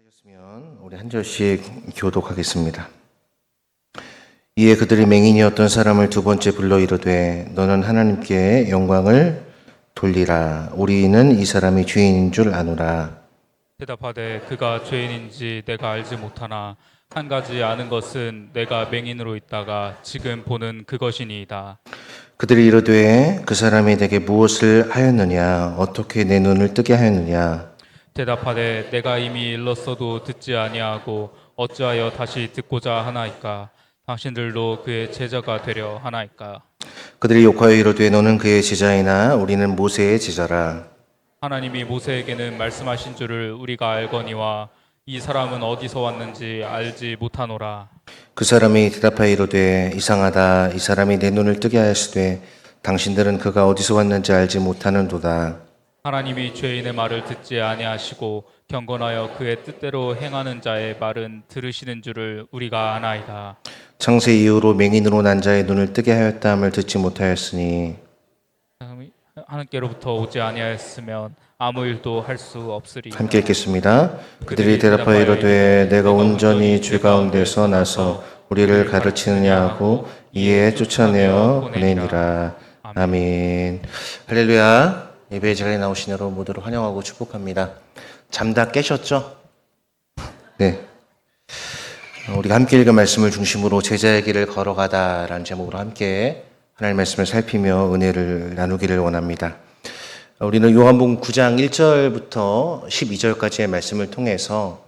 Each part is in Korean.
하셨으면 우리 한 절씩 교독하겠습니다. 이에 그들이 맹인이었던 사람을 두 번째 불러 이르되 너는 하나님께 영광을 돌리라 우리는 이 사람이 주인인 줄 아노라 대답하되 그가 죄인인지 내가 알지 못하나 한 가지 아는 것은 내가 맹인으로 있다가 지금 보는 그것이니이다. 그들이 이르되 그 사람이 내게 무엇을 하였느냐 어떻게 내 눈을 뜨게 하였느냐 대답하되 내가 이미 일렀어도 듣지 아니하고 어찌하여 다시 듣고자 하나이까? 당신들도 그의 제자가 되려 하나이까? 그들이 욕하여 이르되 너는 그의 제자이나 우리는 모세의 제자라. 하나님이 모세에게는 말씀하신 줄을 우리가 알거니와 이 사람은 어디서 왔는지 알지 못하노라. 그 사람이 대답하여 이르되 이상하다. 이 사람이 내 눈을 뜨게 하였으되 당신들은 그가 어디서 왔는지 알지 못하는도다 하나님이 죄인의 말을 듣지 아니하시고 경건하여 그의 뜻대로 행하는 자의 말은 들으시는 줄을 우리가 아나이다. 창세 이후로 맹인으로 난 자의 눈을 뜨게 하였다함을 듣지 못하였으니 하나님께로부터 오지 아니하였으면 아무 일도 할 수 없으리. 함께 읽겠습니다. 그들이 대답하여 이르되 내가 온전히 죄 가운데서 나서 우리를 가르치느냐 하고 이에 쫓아내어 보내니라. 아멘. 할렐루야. 예배 자리에 나오신 여러분 모두를 환영하고 축복합니다. 잠다 깨셨죠? 네. 우리가 함께 읽은 말씀을 중심으로 제자의 길을 걸어가다라는 제목으로 함께 하나님의 말씀을 살피며 은혜를 나누기를 원합니다. 우리는 요한복음 9장 1절부터 12절까지의 말씀을 통해서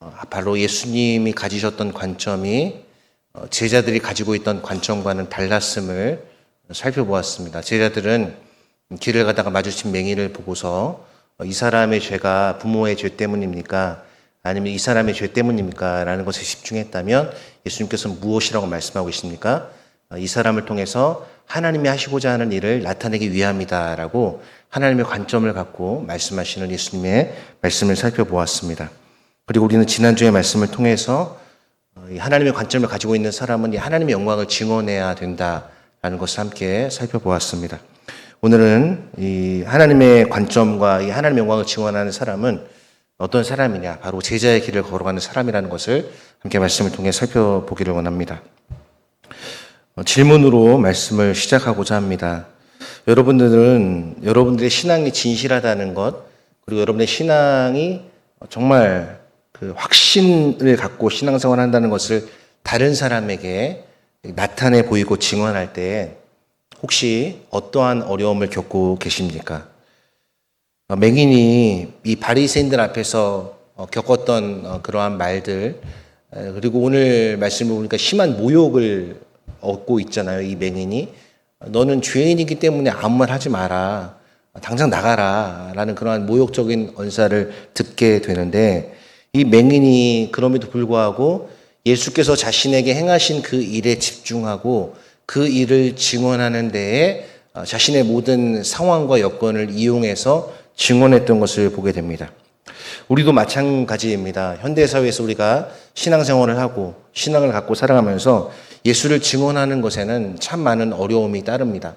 어, 바로 예수님이 가지셨던 관점이 어, 제자들이 가지고 있던 관점과는 달랐음을 살펴보았습니다. 제자들은 길을 가다가 마주친 맹인을 보고서 어, 이 사람의 죄가 부모의 죄 때문입니까? 아니면 이 사람의 죄 때문입니까? 라는 것에 집중했다면 예수님께서 무엇이라고 말씀하고 계십니까? 어, 이 사람을 통해서 하나님이 하시고자 하는 일을 나타내기 위함이다 라고 하나님의 관점을 갖고 말씀하시는 예수님의 말씀을 살펴보았습니다. 그리고 우리는 지난주의 말씀을 통해서 어, 이 하나님의 관점을 가지고 있는 사람은 이 하나님의 영광을 증언해야 된다라는 것을 함께 살펴보았습니다. 오늘은 이 하나님의 관점과 이 하나님의 영광을 증언하는 사람은 어떤 사람이냐? 바로 제자의 길을 걸어가는 사람이라는 것을 함께 말씀을 통해 살펴보기를 원합니다. 어, 질문으로 말씀을 시작하고자 합니다. 여러분들은 여러분들의 신앙이 진실하다는 것, 그리고 여러분의 신앙이 정말 그 확신을 갖고 신앙생활 한다는 것을 다른 사람에게 나타내 보이고 증언할 때 혹시 어떠한 어려움을 겪고 계십니까? 어, 맹인이 이 바리새인들 앞에서 어, 겪었던 어, 그러한 말들 에, 그리고 오늘 말씀을 보니까 심한 모욕을 얻고 있잖아요. 이 맹인이 너는 죄인이기 때문에 아무 말 하지 마라. 당장 나가라 라는 그러한 모욕적인 언사를 듣게 되는데 이 맹인이 그럼에도 불구하고 예수께서 자신에게 행하신 그 일에 집중하고 그 일을 증언하는 데에 어, 자신의 모든 상황과 여건을 이용해서 증언했던 것을 보게 됩니다. 우리도 마찬가지입니다. 현대사회에서 우리가 신앙생활을 하고 신앙을 갖고 살아가면서 예수를 증언하는 것에는 참 많은 어려움이 따릅니다.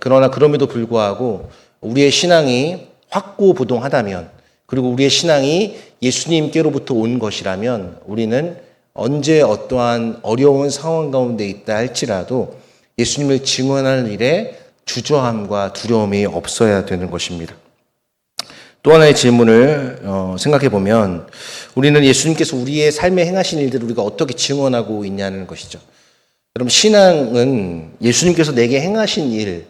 그러나 그럼에도 불구하고 우리의 신앙이 확고부동하다면 그리고 우리의 신앙이 예수님께로부터 온 것이라면 우리는 언제 어떠한 어려운 상황 가운데 있다 할지라도 예수님을 증언하는 일에 주저함과 두려움이 없어야 되는 것입니다. 또 하나의 질문을 어, 생각해 보면 우리는 예수님께서 우리의 삶에 행하신 일들을 우리가 어떻게 증언하고 있냐는 것이죠. 여러분 신앙은 예수님께서 내게 행하신 일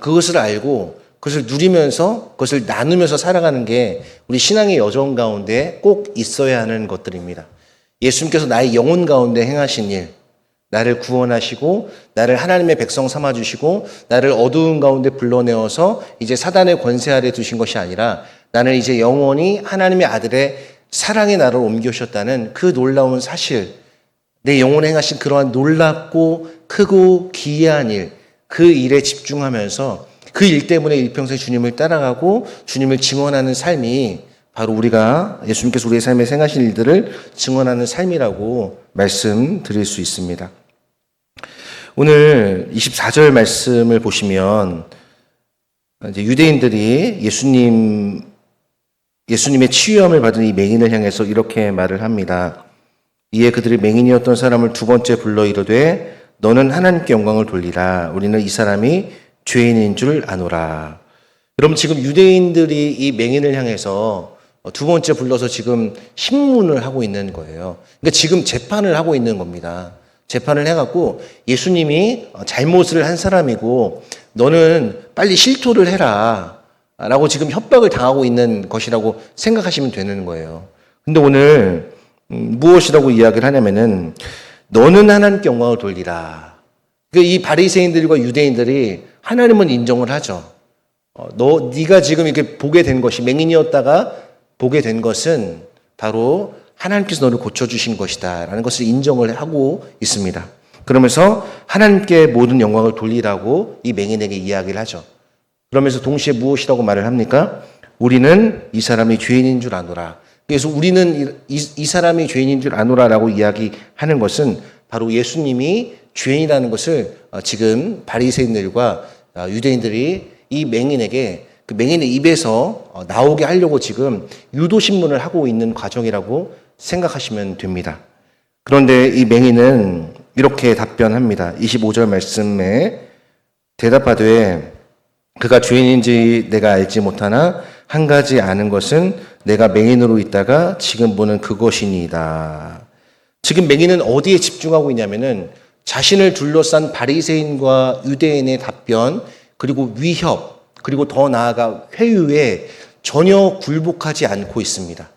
그것을 알고 그것을 누리면서 그것을 나누면서 살아가는 게 우리 신앙의 여정 가운데 꼭 있어야 하는 것들입니다. 예수님께서 나의 영혼 가운데 행하신 일, 나를 구원하시고 나를 하나님의 백성 삼아 주시고 나를 어두운 가운데 불러내어서 이제 사단의 권세 아래 두신 것이 아니라 나는 이제 영원히 하나님의 아들의 사랑의 나를 옮겨셨다는 그 놀라운 사실, 내 영혼에 행하신 그러한 놀랍고 크고 기이한 일, 그 일에 집중하면서 그 일 때문에 일평생 주님을 따라가고 주님을 증언하는 삶이 바로 우리가 예수님께서 우리의 삶에 생하신 일들을 증언하는 삶이라고 말씀드릴 수 있습니다. 오늘 24절 말씀을 보시면 이제 유대인들이 예수님 예수님의 치유함을 받은 이 맹인을 향해서 이렇게 말을 합니다. 이에 그들이 맹인이었던 사람을 두 번째 불러 이르되 너는 하나님께 영광을 돌리라. 우리는 이 사람이 죄인인 줄 아노라. 여러분 지금 유대인들이 이 맹인을 향해서 두 번째 불러서 지금 신문을 하고 있는 거예요. 그러니까 지금 재판을 하고 있는 겁니다. 재판을 해갖고 예수님이 잘못을 한 사람이고 너는 빨리 실토를 해라. 라고 지금 협박을 당하고 있는 것이라고 생각하시면 되는 거예요. 근데 오늘 음, 무엇이라고 이야기를 하냐면은 너는 하나님께 영광을 돌리라. 그이 바리새인들과 유대인들이 하나님은 인정을 하죠. 어, 너 네가 지금 이렇게 보게 된 것이 맹인이었다가 보게 된 것은 바로 하나님께서 너를 고쳐 주신 것이다 라는 것을 인정을 하고 있습니다. 그러면서 하나님께 모든 영광을 돌리라고 이 맹인에게 이야기를 하죠. 그러면서 동시에 무엇이라고 말을 합니까? 우리는 이 사람이 죄인인 줄 아노라. 그래서 우리는 이, 이- 이 사람이 죄인인 줄 아노라라고 이야기하는 것은 바로 예수님이 죄인이라는 것을 어, 지금 바리새인들과 어, 유대인들이 이 맹인에게 그 맹인의 입에서 어, 나오게 하려고 지금 유도 신문을 하고 있는 과정이라고 생각하시면 됩니다. 그런데 이 맹인은 이렇게 답변합니다. 25절 말씀에 대답하되 그가 죄인인지 내가 알지 못하나 한 가지 아는 것은 내가 맹인으로 있다가 지금 보는 그것이니이다. 지금 맹인은 어디에 집중하고 있냐면은 자신을 둘러싼 바리새인과 유대인의 답변 그리고 위협 그리고 더 나아가 회유에 전혀 굴복하지 않고 있습니다.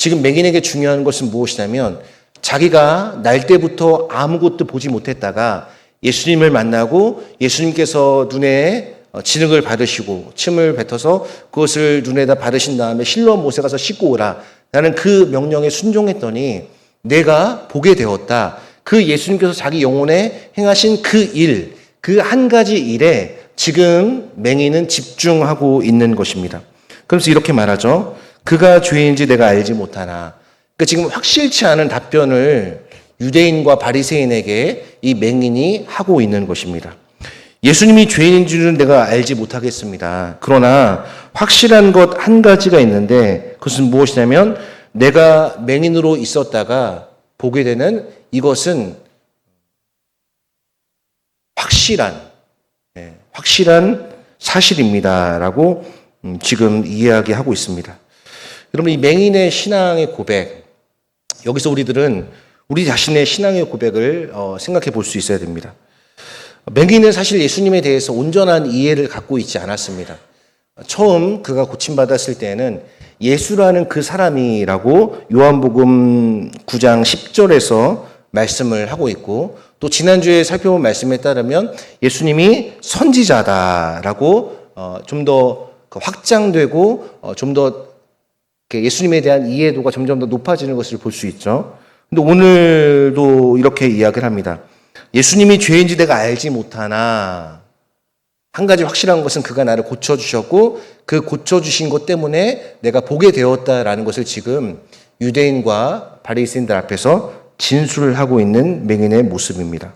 지금 맹인에게 중요한 것은 무엇이냐면 자기가 날 때부터 아무것도 보지 못했다가 예수님을 만나고 예수님께서 눈에 어, 진흙을 받으시고 침을 뱉어서 그것을 눈에다 바르신 다음에 실로 못에 가서 씻고 오라. 나는 그 명령에 순종했더니 내가 보게 되었다. 그 예수님께서 자기 영혼에 행하신 그 일, 그 한 가지 일에 지금 맹인은 집중하고 있는 것입니다. 그래서 이렇게 말하죠. 그가 죄인지 내가 알지 못하나. 그러니까 지금 확실치 않은 답변을 유대인과 바리새인에게 이 맹인이 하고 있는 것입니다. 예수님이 죄인인 줄은 내가 알지 못하겠습니다. 그러나 확실한 것 한 가지가 있는데 그것은 무엇이냐면 내가 맹인으로 있었다가 보게 되는 이것은 확실한 예, 확실한 사실입니다라고 음, 지금 이야기하고 있습니다. 여러분 이 맹인의 신앙의 고백 여기서 우리들은 우리 자신의 신앙의 고백을 어, 생각해 볼 수 있어야 됩니다. 맹인은 사실 예수님에 대해서 온전한 이해를 갖고 있지 않았습니다. 처음 그가 고침받았을 때에는 예수라는 그 사람이라고 요한복음 9장 10절에서 말씀을 하고 있고 또 지난주에 살펴본 말씀에 따르면 예수님이 선지자다라고 어, 좀더 확장되고 어, 좀더 예수님에 대한 이해도가 점점 더 높아지는 것을 볼 수 있죠. 근데 오늘도 이렇게 이야기를 합니다. 예수님이 죄인지 내가 알지 못하나 한 가지 확실한 것은 그가 나를 고쳐 주셨고 그 고쳐 주신 것 때문에 내가 보게 되었다라는 것을 지금 유대인과 바리새인들 앞에서 진술을 하고 있는 맹인의 모습입니다.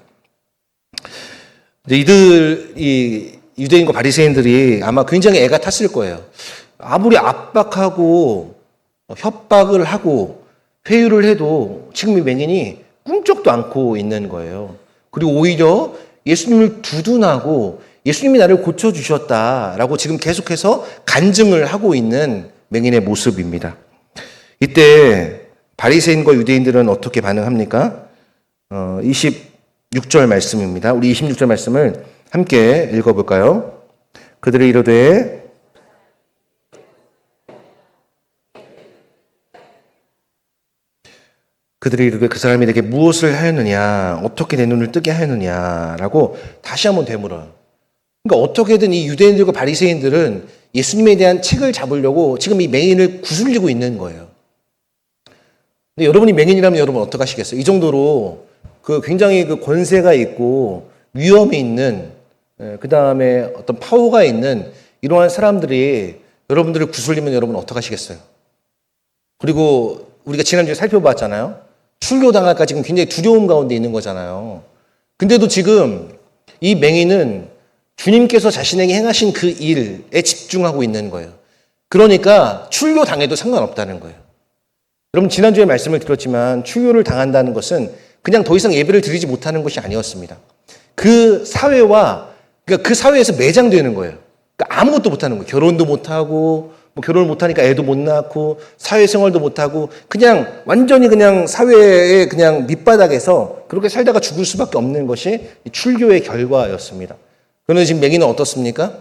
이들 이 유대인과 바리새인들이 아마 굉장히 애가 탔을 거예요. 아무리 압박하고 협박을 하고 회유를 해도 지금 이 맹인이 꿈쩍도 않고 있는 거예요. 그리고 오히려 예수님을 두둔하고 예수님이 나를 고쳐주셨다라고 지금 계속해서 간증을 하고 있는 맹인의 모습입니다. 이때 바리새인과 유대인들은 어떻게 반응합니까? 어, 26절 말씀입니다. 우리 26절 말씀을 함께 읽어볼까요? 그들이 이르되 그들이 이르되 그 사람이 내게 무엇을 하였느냐, 어떻게 내 눈을 뜨게 하였느냐라고 다시 한번 되물어요. 그러니까 어떻게든 이 유대인들과 바리새인들은 예수님에 대한 책을 잡으려고 지금 이 맹인을 구슬리고 있는 거예요. 근데 여러분이 맹인이라면 여러분 어떡하시겠어요? 이 정도로 그 굉장히 그 권세가 있고 위험이 있는 그 다음에 어떤 파워가 있는 이러한 사람들이 여러분들을 구슬리면 여러분 어떡하시겠어요? 그리고 우리가 지난주에 살펴봤잖아요. 출교당할까 지금 굉장히 두려움 가운데 있는 거잖아요. 근데도 지금 이 맹인은 주님께서 자신에게 행하신 그 일에 집중하고 있는 거예요. 그러니까 출교 당해도 상관없다는 거예요. 여러분 지난주에 말씀을 드렸지만 출교를 당한다는 것은 그냥 더 이상 예배를 드리지 못하는 것이 아니었습니다. 그 사회와 그러니까 그 사회에서 매장되는 거예요. 그러니까 아무것도 못하는 거예요. 결혼도 못하고 뭐 결혼을 못하니까 애도 못 낳고 사회생활도 못하고 그냥 완전히 그냥 사회의 그냥 밑바닥에서 그렇게 살다가 죽을 수밖에 없는 것이 이 출교의 결과였습니다. 그런데 지금 맹인은 어떻습니까?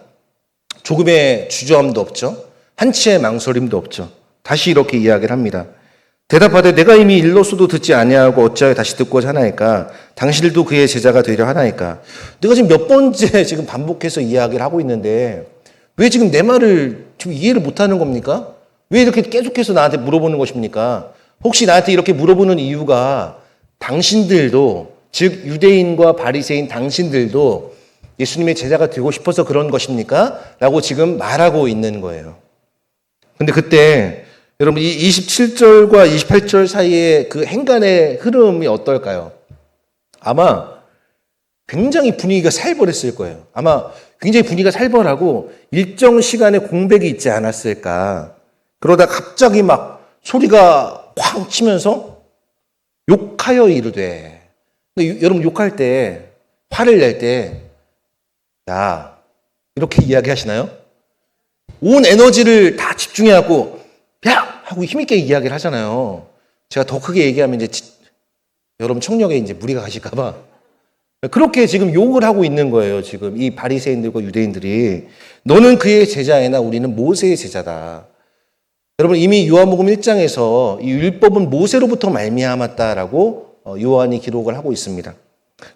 조금의 주저함도 없죠. 한치의 망설임도 없죠. 다시 이렇게 이야기를 합니다. 대답하되 내가 이미 일로서도 듣지 아니하고 어찌하여 다시 듣고자 하나이까 당신들도 그의 제자가 되려 하나이까 내가 지금 몇 번째 지금 반복해서 이야기를 하고 있는데 왜 지금 내 말을 지금 이해를 못하는 겁니까? 왜 이렇게 계속해서 나한테 물어보는 것입니까? 혹시 나한테 이렇게 물어보는 이유가 당신들도 즉 유대인과 바리새인 당신들도 예수님의 제자가 되고 싶어서 그런 것입니까? 라고 지금 말하고 있는 거예요. 근데 그때 여러분 이 27절과 28절 사이에 그 행간의 흐름이 어떨까요? 아마 굉장히 분위기가 살벌했을 거예요. 아마 굉장히 분위기가 살벌하고 일정 시간에 공백이 있지 않았을까. 그러다 갑자기 막 소리가 쾅 치면서 욕하여 이르되. 근데 여러분 욕할 때, 화를 낼 때, 야, 이렇게 이야기하시나요? 온 에너지를 다 집중해갖고, 야! 하고 힘있게 이야기를 하잖아요. 제가 더 크게 얘기하면 이제 지- 여러분 청력에 이제 무리가 가실까봐. 그렇게 지금 욕을 하고 있는 거예요. 지금 이 바리새인들과 유대인들이 너는 그의 제자이나 우리는 모세의 제자다. 여러분 이미 요한복음 1장에서 이 율법은 모세로부터 말미암았다라고 어, 요한이 기록을 하고 있습니다.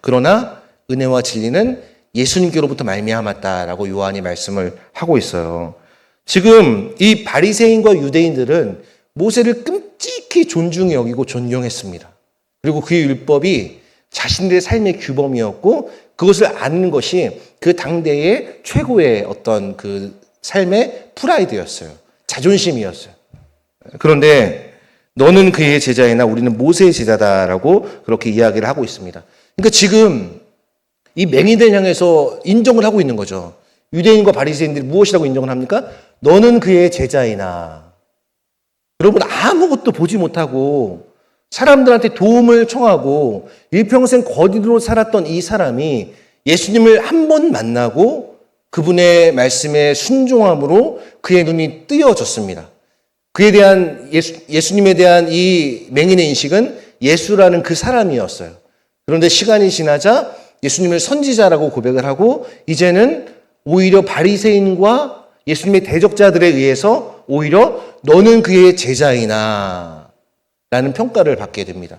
그러나 은혜와 진리는 예수님께로부터 말미암았다라고 요한이 말씀을 하고 있어요. 지금 이 바리새인과 유대인들은 모세를 끔찍히 존중히 여기고 존경했습니다. 그리고 그의 율법이 자신들의 삶의 규범이었고 그것을 아는 것이 그 당대의 최고의 어떤 그 삶의 프라이드였어요. 자존심이었어요. 그런데 너는 그의 제자이나 우리는 모세의 제자다라고 그렇게 이야기를 하고 있습니다. 그러니까 지금 이 맹인들 향해서 인정을 하고 있는 거죠. 유대인과 바리새인들이 무엇이라고 인정을 합니까? 너는 그의 제자이나. 여러분 아무것도 보지 못하고 사람들한테 도움을 청하고 일평생 거리로 살았던 이 사람이 예수님을 한 번 만나고 그분의 말씀에 순종함으로 그의 눈이 뜨여졌습니다. 그에 대한 예수, 예수 님에 대한 이 맹인의 인식은 예수라는 그 사람이었어요. 그런데 시간이 지나자 예수님을 선지자라고 고백을 하고 이제는 오히려 바리새인과 예수님의 대적자들에 의해서 오히려 너는 그의 제자이나 라는 평가를 받게 됩니다.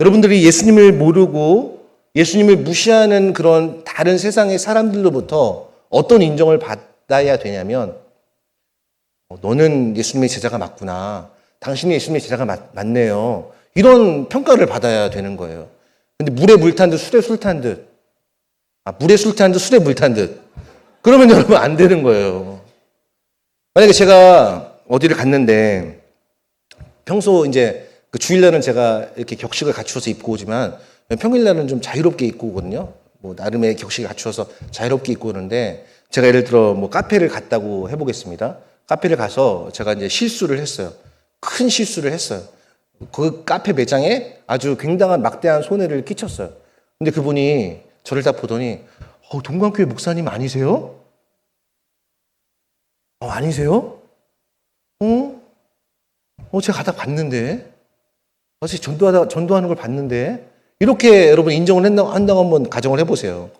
여러분들이 예수님을 모르고 예수님을 무시하는 그런 다른 세상의 사람들로부터 어떤 인정을 받아야 되냐면 어, 너는 예수님의 제자가 맞구나. 당신이 예수님의 제자가 맞, 맞네요. 이런 평가를 받아야 되는 거예요. 근데 물에 물 탄 듯 술에 술 탄 듯. 아, 물에 술 탄 듯 술에 물 탄 듯. 그러면 여러분 안 되는 거예요. 만약에 제가 어디를 갔는데 평소 이제 그 주일날은 제가 이렇게 격식을 갖추어서 입고 오지만 평일날은 좀 자유롭게 입고 오거든요. 뭐 나름의 격식을 갖추어서 자유롭게 입고 오는데 제가 예를 들어 뭐 카페를 갔다고 해보겠습니다. 카페를 가서 제가 이제 실수를 했어요. 큰 실수를 했어요. 그 카페 매장에 아주 굉장한 막대한 손해를 끼쳤어요. 근데 그분이 저를 딱 보더니 어, 동광교회 목사님 아니세요? 어, 아니세요? 어? 어, 제가 가다 봤는데. 어제 전도하다, 전도하는 걸 봤는데. 이렇게 여러분 인정을 한다고, 한다고 한번 가정을 해보세요.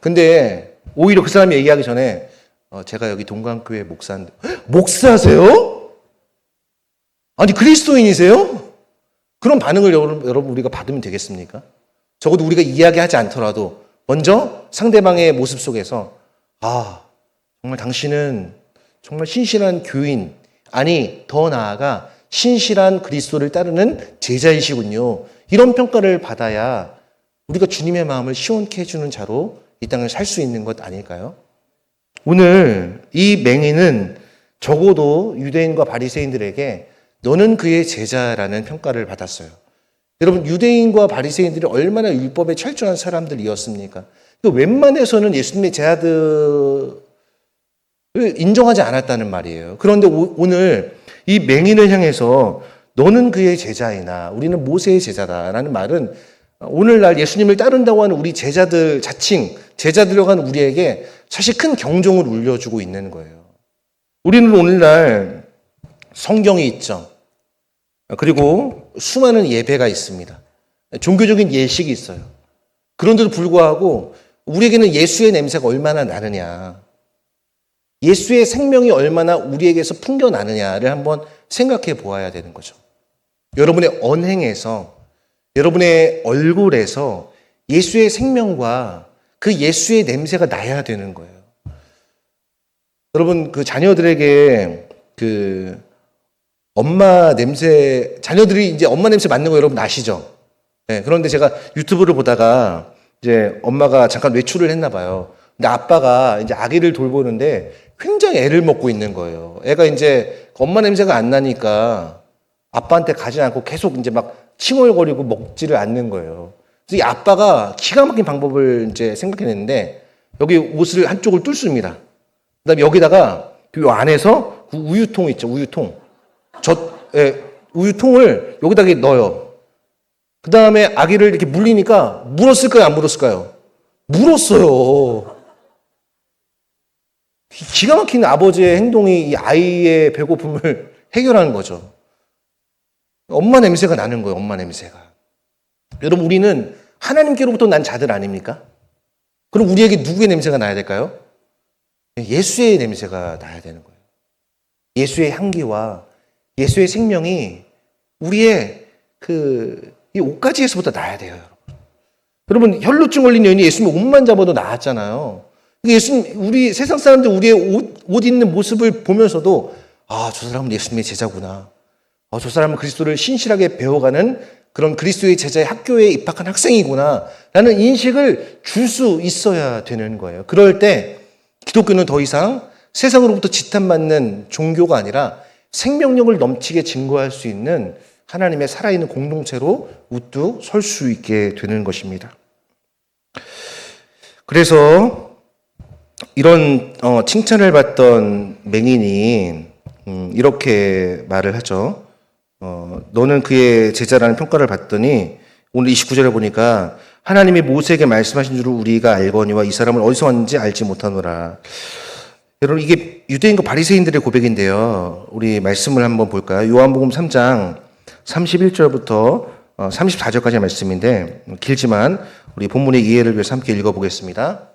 근데 오히려 그 사람이 얘기하기 전에 어, 제가 여기 동광교회 목사인데. 헉, 목사세요? 아니, 그리스도인이세요? 그런 반응을 여러분, 여러분 우리가 받으면 되겠습니까? 적어도 우리가 이야기하지 않더라도 먼저 상대방의 모습 속에서 아, 정말 당신은 정말 신실한 교인, 아니, 더 나아가 신실한 그리스도를 따르는 제자이시군요. 이런 평가를 받아야 우리가 주님의 마음을 시원케 해주는 자로 이 땅을 살 수 있는 것 아닐까요? 오늘 이 맹인은 적어도 유대인과 바리새인들에게 너는 그의 제자라는 평가를 받았어요. 여러분 유대인과 바리새인들이 얼마나 율법에 철저한 사람들이었습니까? 그 웬만해서는 예수님의 제자들 인정하지 않았다는 말이에요. 그런데 오, 오늘 이 맹인을 향해서 너는 그의 제자이나 우리는 모세의 제자다라는 말은 오늘날 예수님을 따른다고 하는 우리 제자들 자칭 제자들로 가는 우리에게 사실 큰 경종을 울려주고 있는 거예요. 우리는 오늘날 성경이 있죠. 그리고 수많은 예배가 있습니다. 종교적인 예식이 있어요. 그런데도 불구하고 우리에게는 예수의 냄새가 얼마나 나느냐. 예수의 생명이 얼마나 우리에게서 풍겨나느냐를 한번 생각해 보아야 되는 거죠. 여러분의 언행에서, 여러분의 얼굴에서 예수의 생명과 그 예수의 냄새가 나야 되는 거예요. 여러분, 그 자녀들에게 그 엄마 냄새, 자녀들이 이제 엄마 냄새 맡는 거 여러분 아시죠? 네, 그런데 제가 유튜브를 보다가 이제 엄마가 잠깐 외출을 했나 봐요. 근데 아빠가 이제 아기를 돌보는데 굉장히 애를 먹고 있는 거예요. 애가 이제 엄마 냄새가 안 나니까 아빠한테 가지 않고 계속 이제 막 칭얼거리고 먹지를 않는 거예요. 그래서 이 아빠가 기가 막힌 방법을 이제 생각해냈는데 여기 옷을 한쪽을 뚫습니다. 그 다음에 여기다가 그 안에서 그 우유통 있죠, 우유통. 저, 예, 우유통을 여기다가 넣어요. 그 다음에 아기를 이렇게 물리니까 물었을까요? 안 물었을까요? 물었어요. 기가 막힌 아버지의 행동이 이 아이의 배고픔을 해결하는 거죠. 엄마 냄새가 나는 거예요, 엄마 냄새가. 여러분, 우리는 하나님께로부터 난 자들 아닙니까? 그럼 우리에게 누구의 냄새가 나야 될까요? 예수의 냄새가 나야 되는 거예요. 예수의 향기와 예수의 생명이 우리의 그, 이 옷가지에서부터 나야 돼요, 여러분. 여러분, 혈루증 걸린 여인이 예수님 옷만 잡아도 나았잖아요. 예수님, 우리 세상 사람들 우리의 옷, 옷 입는 모습을 보면서도 아, 저 사람은 예수님의 제자구나. 아, 저 사람은 그리스도를 신실하게 배워가는 그런 그리스도의 제자의 학교에 입학한 학생이구나. 라는 인식을 줄 수 있어야 되는 거예요. 그럴 때 기독교는 더 이상 세상으로부터 지탄받는 종교가 아니라 생명력을 넘치게 증거할 수 있는 하나님의 살아있는 공동체로 우뚝 설 수 있게 되는 것입니다. 그래서 이런 어, 칭찬을 받던 맹인이 음, 이렇게 말을 하죠. 어, 너는 그의 제자라는 평가를 받더니 오늘 29절에 보니까 하나님이 모세에게 말씀하신 줄을 우리가 알거니와 이 사람은 어디서 왔는지 알지 못하노라. 여러분 이게 유대인과 바리새인들의 고백인데요. 우리 말씀을 한번 볼까요? 요한복음 3장 31절부터 34절까지의 말씀인데 길지만 우리 본문의 이해를 위해서 함께 읽어보겠습니다.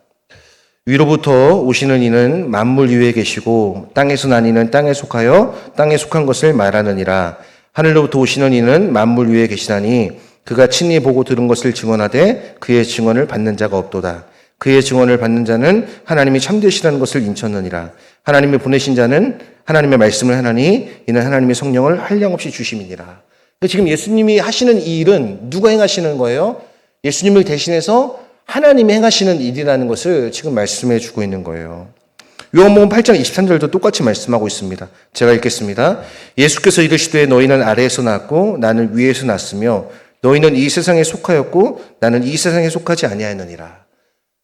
위로부터 오시는 이는 만물 위에 계시고 땅에서 난 이는 땅에 속하여 땅에 속한 것을 말하느니라. 하늘로부터 오시는 이는 만물 위에 계시다니 그가 친히 보고 들은 것을 증언하되 그의 증언을 받는 자가 없도다. 그의 증언을 받는 자는 하나님이 참되시다는 것을 인쳤느니라. 하나님이 보내신 자는 하나님의 말씀을 하나니 이는 하나님의 성령을 한량없이 주심이니라. 지금 예수님이 하시는 이 일은 누가 행하시는 거예요? 예수님을 대신해서 하나님이 행하시는 일이라는 것을 지금 말씀해 주고 있는 거예요. 요한복음 8장 23절도 똑같이 말씀하고 있습니다. 제가 읽겠습니다. 예수께서 이르시되 너희는 아래에서 났고 나는 위에서 났으며 너희는 이 세상에 속하였고 나는 이 세상에 속하지 아니하였느니라.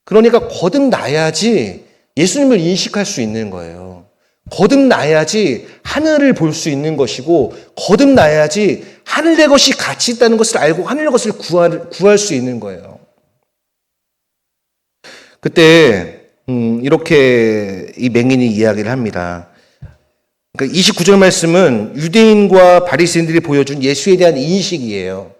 그러니까 거듭나야지 예수님을 인식할 수 있는 거예요. 거듭나야지 하늘을 볼 수 있는 것이고 거듭나야지 하늘의 것이 가치 있다는 것을 알고 하늘의 것을 구할, 구할 수 있는 거예요. 그때 음, 이렇게 이 맹인이 이야기를 합니다. 그러니까 29절 말씀은 유대인과 바리새인들이 보여준 예수에 대한 인식이에요.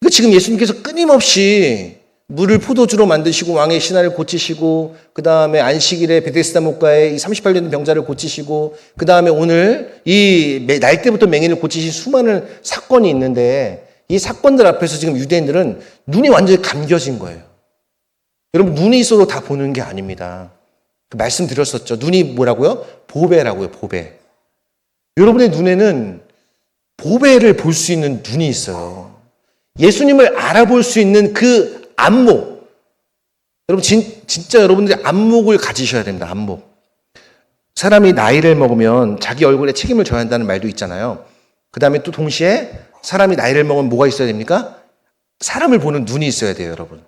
그러니까 지금 예수님께서 끊임없이 물을 포도주로 만드시고 왕의 신하를 고치시고 그 다음에 안식일에 베데스다 목가에 이 38년 병자를 고치시고 그 다음에 오늘 이 날 때부터 맹인을 고치신 수많은 사건이 있는데 이 사건들 앞에서 지금 유대인들은 눈이 완전히 감겨진 거예요. 여러분 눈이 있어도 다 보는 게 아닙니다. 그 말씀드렸었죠. 눈이 뭐라고요? 보배라고요. 보배. 여러분의 눈에는 보배를 볼 수 있는 눈이 있어요. 예수님을 알아볼 수 있는 그 안목. 여러분, 진, 진짜 여러분들이 안목을 가지셔야 됩니다. 안목. 사람이 나이를 먹으면 자기 얼굴에 책임을 져야 한다는 말도 있잖아요. 그 다음에 또 동시에 사람이 나이를 먹으면 뭐가 있어야 됩니까? 사람을 보는 눈이 있어야 돼요, 여러분.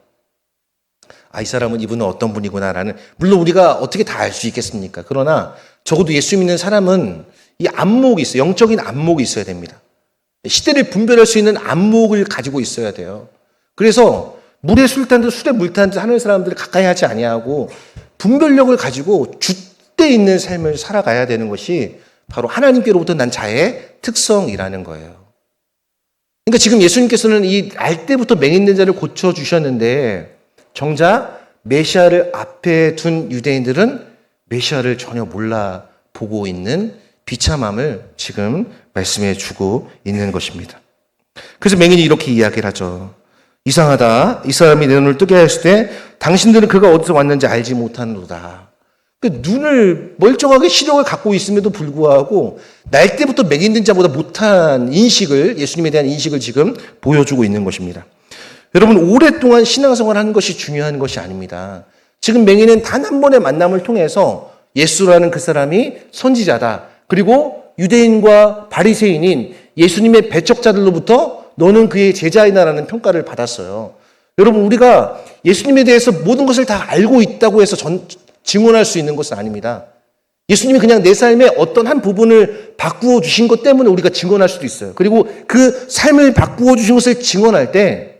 아, 이 사람은 이분은 어떤 분이구나라는 물론 우리가 어떻게 다 알 수 있겠습니까? 그러나 적어도 예수 믿는 사람은 이 안목이 있어요. 영적인 안목이 있어야 됩니다. 시대를 분별할 수 있는 안목을 가지고 있어야 돼요. 그래서 물에 술탄 듯 술에 물탄 듯 하는 사람들을 가까이 하지 아니하고 분별력을 가지고 줏대 있는 삶을 살아가야 되는 것이 바로 하나님께로부터 난 자의 특성이라는 거예요. 그러니까 지금 예수님께서는 이 알 때부터 맹인된 자를 고쳐 주셨는데 정작 메시아를 앞에 둔 유대인들은 메시아를 전혀 몰라 보고 있는 비참함을 지금 말씀해 주고 있는 것입니다. 그래서 맹인이 이렇게 이야기를 하죠. 이상하다. 이 사람이 내 눈을 뜨게 했을 때 당신들은 그가 어디서 왔는지 알지 못하노다. 그 눈을 멀쩡하게 시력을 갖고 있음에도 불구하고 날 때부터 맹인된 자보다 못한 인식을 예수님에 대한 인식을 지금 보여주고 있는 것입니다. 여러분 오랫동안 신앙생활 하는 것이 중요한 것이 아닙니다. 지금 맹인은 단 한 번의 만남을 통해서 예수라는 그 사람이 선지자다. 그리고 유대인과 바리새인인 예수님의 배척자들로부터 너는 그의 제자이다라는 평가를 받았어요. 여러분 우리가 예수님에 대해서 모든 것을 다 알고 있다고 해서 전, 증언할 수 있는 것은 아닙니다. 예수님이 그냥 내 삶의 어떤 한 부분을 바꾸어 주신 것 때문에 우리가 증언할 수도 있어요. 그리고 그 삶을 바꾸어 주신 것을 증언할 때,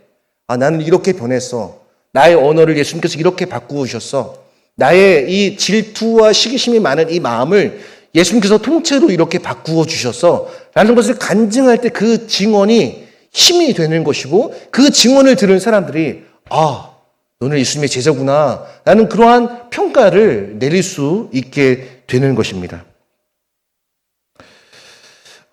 아, 나는 이렇게 변했어. 나의 언어를 예수님께서 이렇게 바꾸어 주셨어. 나의 이 질투와 시기심이 많은 이 마음을 예수님께서 통째로 이렇게 바꾸어 주셨어. 라는 것을 간증할 때 그 증언이 힘이 되는 것이고 그 증언을 들은 사람들이 아, 너는 예수님의 제자구나. 라는 그러한 평가를 내릴 수 있게 되는 것입니다.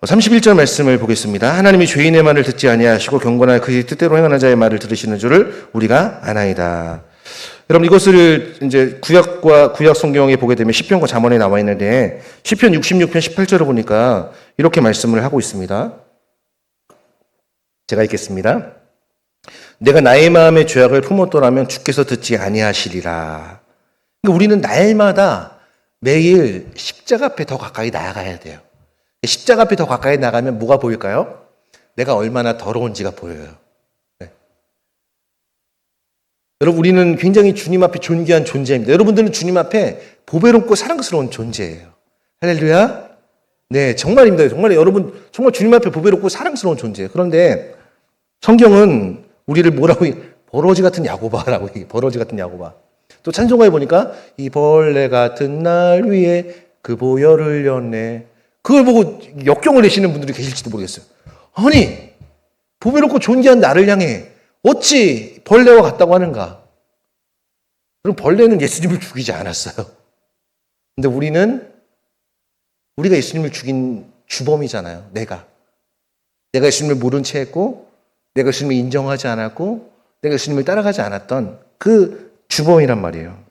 31절 말씀을 보겠습니다. 하나님이 죄인의 말을 듣지 아니하시고 경건하여 그의 뜻대로 행하는 자의 말을 들으시는 줄을 우리가 아나이다. 여러분 이것을 이제 구약과 구약 성경에 보게 되면 시편과 잠언에 나와 있는데 시편 66편 18절을 보니까 이렇게 말씀을 하고 있습니다. 제가 읽겠습니다. 내가 나의 마음의 죄악을 품었더라면 주께서 듣지 아니하시리라. 그러니까 우리는 날마다 매일 십자가 앞에 더 가까이 나아가야 돼요. 십자가 앞에 더 가까이 나가면 뭐가 보일까요? 내가 얼마나 더러운지가 보여요. 네. 여러분, 우리는 굉장히 주님 앞에 존귀한 존재입니다. 여러분들은 주님 앞에 보배롭고 사랑스러운 존재예요. 할렐루야. 네, 정말입니다. 정말 여러분, 정말 주님 앞에 보배롭고 사랑스러운 존재예요. 그런데 성경은 우리를 뭐라고, 버러지 같은 야고바라고 얘기해. 버러지 같은 야고바. 또 찬송가에 보니까 이 벌레 같은 날 위에 그 보혈을 렸네. 그걸 보고 역경을 내시는 분들이 계실지도 모르겠어요. 아니, 보배롭고 존귀한 나를 향해 어찌 벌레와 같다고 하는가? 그럼 벌레는 예수님을 죽이지 않았어요. 근데 우리는 우리가 예수님을 죽인 주범이잖아요. 내가. 내가 예수님을 모른 채 했고, 내가 예수님을 인정하지 않았고, 내가 예수님을 따라가지 않았던 그 주범이란 말이에요.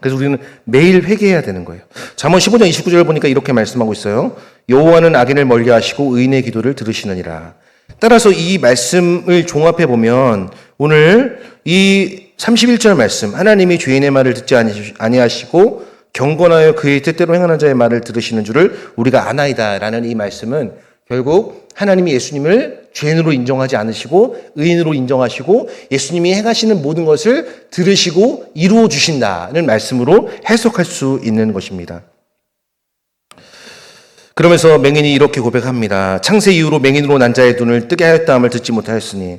그래서 우리는 매일 회개해야 되는 거예요. 잠언 15장 29절을 보니까 이렇게 말씀하고 있어요. 여호와는 악인을 멀리하시고 의인의 기도를 들으시느니라. 따라서 이 말씀을 종합해 보면 오늘 이 31절 말씀 하나님이 죄인의 말을 듣지 아니하시고 경건하여 그의 뜻대로 행하는 자의 말을 들으시는 줄을 우리가 아나이다라는 이 말씀은 결국 하나님이 예수님을 죄인으로 인정하지 않으시고 의인으로 인정하시고 예수님이 행하시는 모든 것을 들으시고 이루어 주신다는 말씀으로 해석할 수 있는 것입니다. 그러면서 맹인이 이렇게 고백합니다. 창세 이후로 맹인으로 난 자의 눈을 뜨게 하였다함을 듣지 못하였으니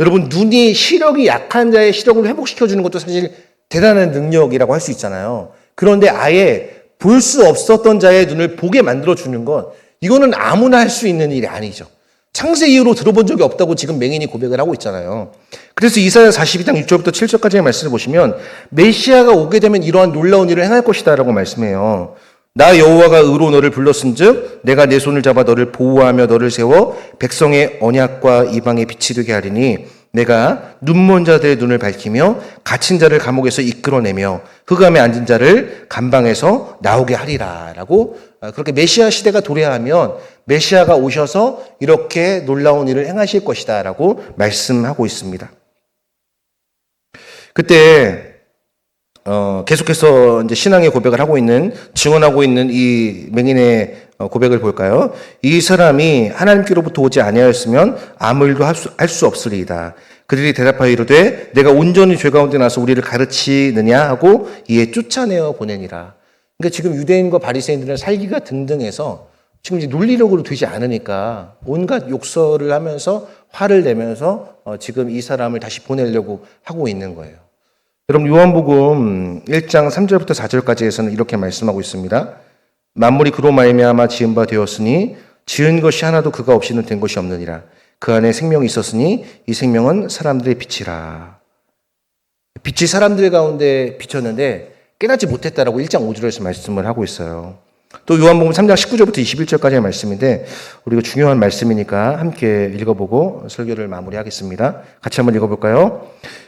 여러분 눈이 시력이 약한 자의 시력을 회복시켜 주는 것도 사실 대단한 능력이라고 할 수 있잖아요. 그런데 아예 볼 수 없었던 자의 눈을 보게 만들어 주는 것 이거는 아무나 할 수 있는 일이 아니죠. 창세 이후로 들어본 적이 없다고 지금 맹인이 고백을 하고 있잖아요. 그래서 이사야 42장 6절부터 7절까지의 말씀을 보시면 메시아가 오게 되면 이러한 놀라운 일을 행할 것이다라고 말씀해요. 나 여호와가 의로 너를 불렀은즉 내가 내 손을 잡아 너를 보호하며 너를 세워 백성의 언약과 이방의 빛이 되게 하리니 내가 눈먼 자들의 눈을 밝히며 갇힌 자를 감옥에서 이끌어내며 흑암에 앉은 자를 감방에서 나오게 하리라라고 아, 그렇게 메시아 시대가 도래하면 메시아가 오셔서 이렇게 놀라운 일을 행하실 것이다라고 말씀하고 있습니다. 그때 어, 계속해서 이제 신앙의 고백을 하고 있는, 증언하고 있는 이 맹인의 어, 고백을 볼까요? 이 사람이 하나님께로부터 오지 아니하였으면 아무 일도 할 수, 할수 없으리이다. 그들이 대답하여 이르되 내가 온전히 죄 가운데 나서 우리를 가르치느냐 하고 이에 쫓아내어 보내니라. 그러니까 지금 유대인과 바리새인들은 살기가 등등해서 지금 이제 논리력으로 되지 않으니까 온갖 욕설을 하면서 화를 내면서 어, 지금 이 사람을 다시 보내려고 하고 있는 거예요. 여러분 요한복음 1장 3절부터 4절까지에서는 이렇게 말씀하고 있습니다. 만물이 그로 말미암아 지은 바 되었으니 지은 것이 하나도 그가 없이는 된 것이 없느니라. 그 안에 생명이 있었으니 이 생명은 사람들의 빛이라. 빛이 사람들 가운데 비쳤는데 깨닫지 못했다라고 1장 5절에서 말씀을 하고 있어요. 또 요한복음 3장 19절부터 21절까지의 말씀인데 우리가 중요한 말씀이니까 함께 읽어보고 설교를 마무리하겠습니다. 같이 한번 읽어볼까요?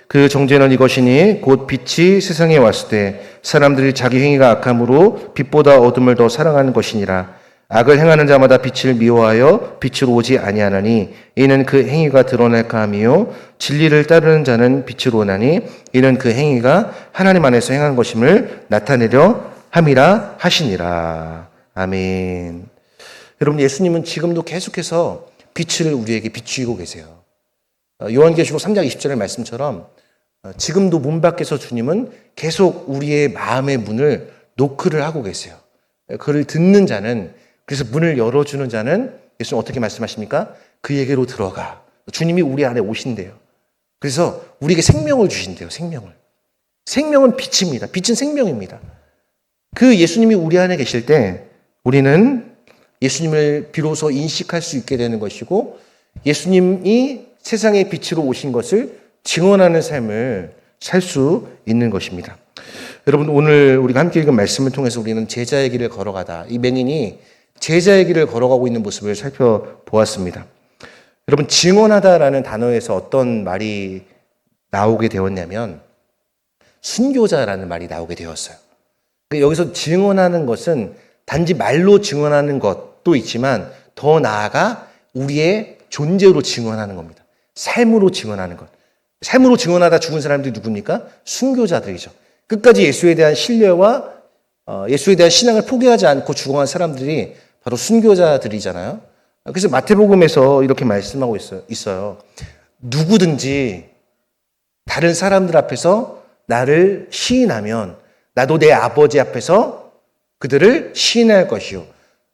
그 정죄는 이것이니 곧 빛이 세상에 왔을 때 사람들이 자기 행위가 악함으로 빛보다 어둠을 더 사랑하는 것이니라. 악을 행하는 자마다 빛을 미워하여 빛으로 오지 아니하나니 이는 그 행위가 드러날까 함이요 진리를 따르는 자는 빛으로 오나니 이는 그 행위가 하나님 안에서 행한 것임을 나타내려 함이라 하시니라. 아멘. 여러분 예수님은 지금도 계속해서 빛을 우리에게 비추고 계세요. 어, 요한계시록 3장 20절의 말씀처럼 어, 지금도 문 밖에서 주님은 계속 우리의 마음의 문을 노크를 하고 계세요. 그를 듣는 자는 그래서 문을 열어주는 자는 예수님 어떻게 말씀하십니까? 그에게로 들어가. 주님이 우리 안에 오신대요. 그래서 우리에게 생명을 주신대요. 생명을. 생명은 빛입니다. 빛은 생명입니다. 그 예수님이 우리 안에 계실 때 우리는 예수님을 비로소 인식할 수 있게 되는 것이고 예수님이 세상의 빛으로 오신 것을 증언하는 삶을 살 수 있는 것입니다. 여러분 오늘 우리가 함께 읽은 말씀을 통해서 우리는 제자의 길을 걸어가다 이 맹인이 제자의 길을 걸어가고 있는 모습을 살펴보았습니다. 여러분 증언하다라는 단어에서 어떤 말이 나오게 되었냐면 순교자라는 말이 나오게 되었어요. 그러니까 여기서 증언하는 것은 단지 말로 증언하는 것도 있지만 더 나아가 우리의 존재로 증언하는 겁니다. 삶으로 증언하는 것. 삶으로 증언하다 죽은 사람들이 누굽니까? 순교자들이죠. 끝까지 예수에 대한 신뢰와 어, 예수에 대한 신앙을 포기하지 않고 죽어간 사람들이 바로 순교자들이잖아요. 그래서 마태복음에서 이렇게 말씀하고. 있어요. 누구든지 다른 사람들 앞에서 나를 시인하면 나도 내 아버지 앞에서 그들을 시인할 것이요.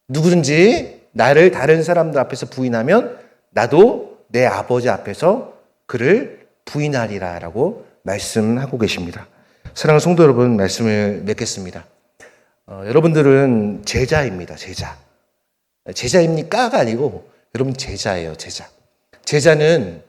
누구든지 나를 다른 사람들 앞에서 부인하면 나도 내 아버지 앞에서 그를 부인하리라 라고 말씀하고 계십니다. 사랑하는 성도 여러분 말씀을 맺겠습니다. 어, 여러분들은 제자입니다. 제자. 제자입니까가 아니고 여러분 제자예요. 제자. 제자는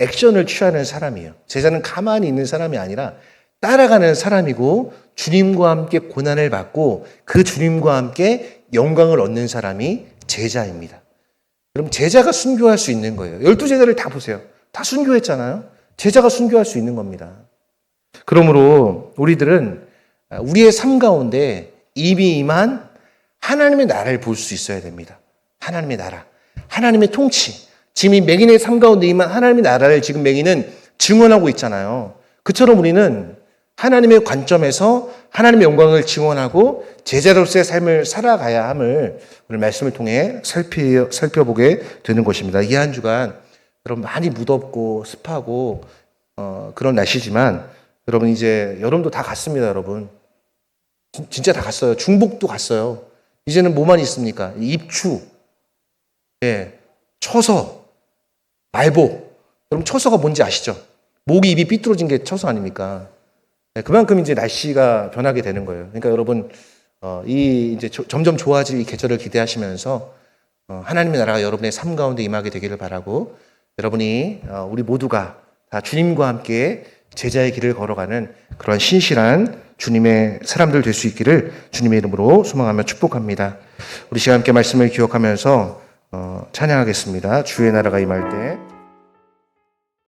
액션을 취하는 사람이에요. 제자는 가만히 있는 사람이 아니라 따라가는 사람이고 주님과 함께 고난을 받고 그 주님과 함께 영광을 얻는 사람이 제자입니다. 그럼 제자가 순교할 수 있는 거예요. 열두 제자를 다 보세요. 다 순교했잖아요. 제자가 순교할 수 있는 겁니다. 그러므로 우리들은 우리의 삶 가운데 이미 임한 하나님의 나라를 볼 수 있어야 됩니다. 하나님의 나라. 하나님의 통치. 지금 이 맹인의 삶 가운데 임한 하나님의 나라를 지금 맹인은 증언하고 있잖아요. 그처럼 우리는 하나님의 관점에서 하나님의 영광을 증언하고 제자로서의 삶을 살아가야 함을 오늘 말씀을 통해 살펴보게 되는 것입니다. 이 한 주간 여러분 많이 무덥고 습하고 어, 그런 날씨지만 여러분 이제 여름도 다 갔습니다, 여러분. 진- 진짜 다 갔어요. 중복도 갔어요. 이제는 뭐만 있습니까? 입추, 예, 처서, 말복. 여러분 처서가 뭔지 아시죠? 목이 입이 삐뚤어진 게 처서 아닙니까? 네, 그만큼 이제 날씨가 변하게 되는 거예요. 그러니까 여러분 어, 이 이제 조- 점점 좋아질 이 계절을 기대하시면서 어, 하나님의 나라가 여러분의 삶 가운데 임하게 되기를 바라고 여러분이 어, 우리 모두가 다 주님과 함께 제자의 길을 걸어가는 그런 신실한 주님의 사람들 될 수 있기를 주님의 이름으로 소망하며 축복합니다. 우리 시간 함께 말씀을 기억하면서 어, 찬양하겠습니다. 주의 나라가 임할 때.